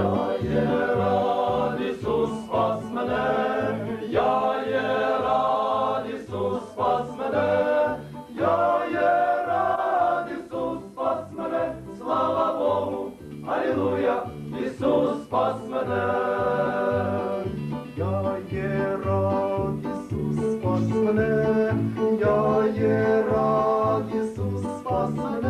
Я є рад, Ісус, спас мене, я є рад, Ісус, спас мене, я є рад, Ісус, спас мене, слава Богу, Алілуя, Ісус, спас мене, я є рад, Ісус, спас мене, я є рад, Ісус, спас мене.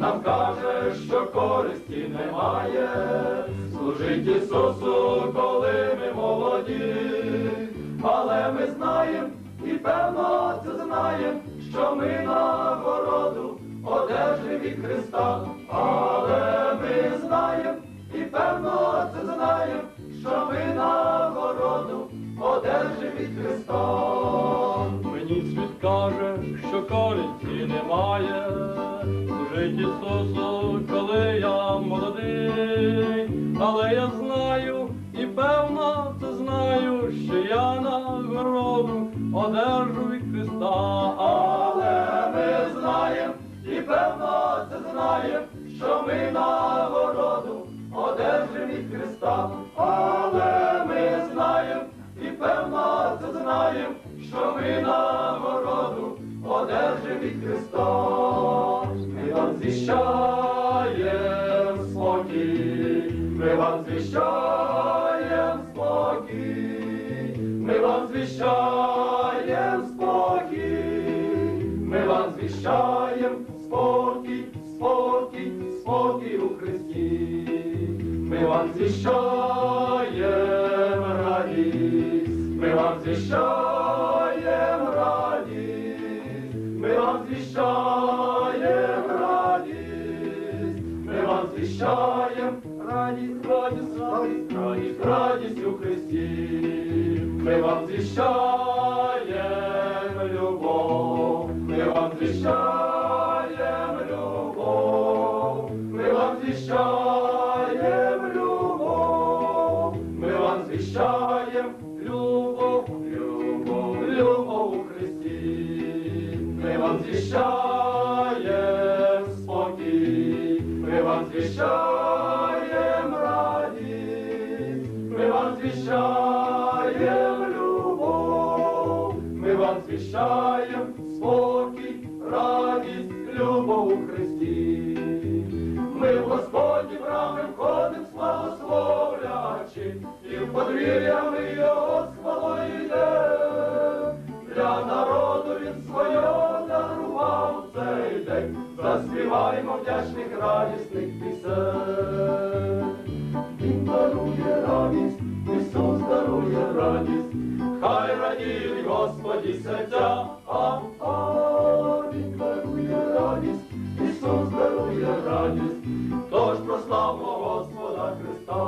Нам каже, що користі немає. Служить Ісусу, коли ми молоді. Але ми знаємо і певно це знаємо, що ми нагороду одержим від Христа. Але ми знаємо і певно це знаємо, що ми нагороду одержим від Христа. Мені світ каже, що користі немає, Ісусу, коли я молодий, але я знаю і певно це знаю, що я нагороду одержу від Христа. Але ми знаємо і певно це знаємо, що ми нагороду одержим від Христа. Але ми знаємо і певно це знаємо, що ми нагороду одержим від Христа. Звіщаєм спокій, ми вам звіщаєм спокій, ми вам звіщаєм спокій, ми вам звіщаєм спокій, спокій, спокій у Христі. Ми вам звіщаєм радість, ми вам звіщаєм радість, радість, радість, радість, у Христі. Ми вам звіщаєм любов, ми вам звіщаєм любов, ми вам звіщаєм любов, ми вам звіщаєм любов, любов, любов у Христі. Ми вам звіщаєм спокій, ми вам звіщаєм ми спокій, радість, любов у Христі. Ми в Господні брами входим, славословлячи, і в подвір'я ми його з хвалою йдем. Для народу він свого дарував цей день, заспіваємо вдячних радісних Серця, а, Він дарує радість, Ісус дарує радість, тож прославмо Господа Христа.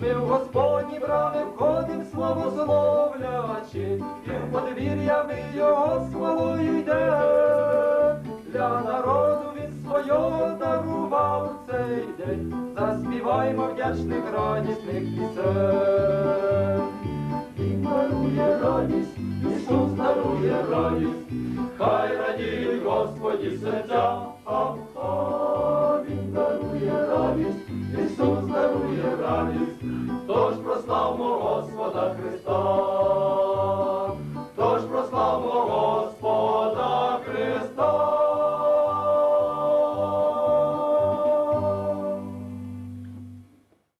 Ми в Господні брами входим, славословлячи, в подвір'я ми його з хвалою йдем. Для народу він свого дарував цей день, заспіваймо вдячних радісних пісень радість, Ісус дарує радість, хай радіють Господі серця, а, а Він дарує радість.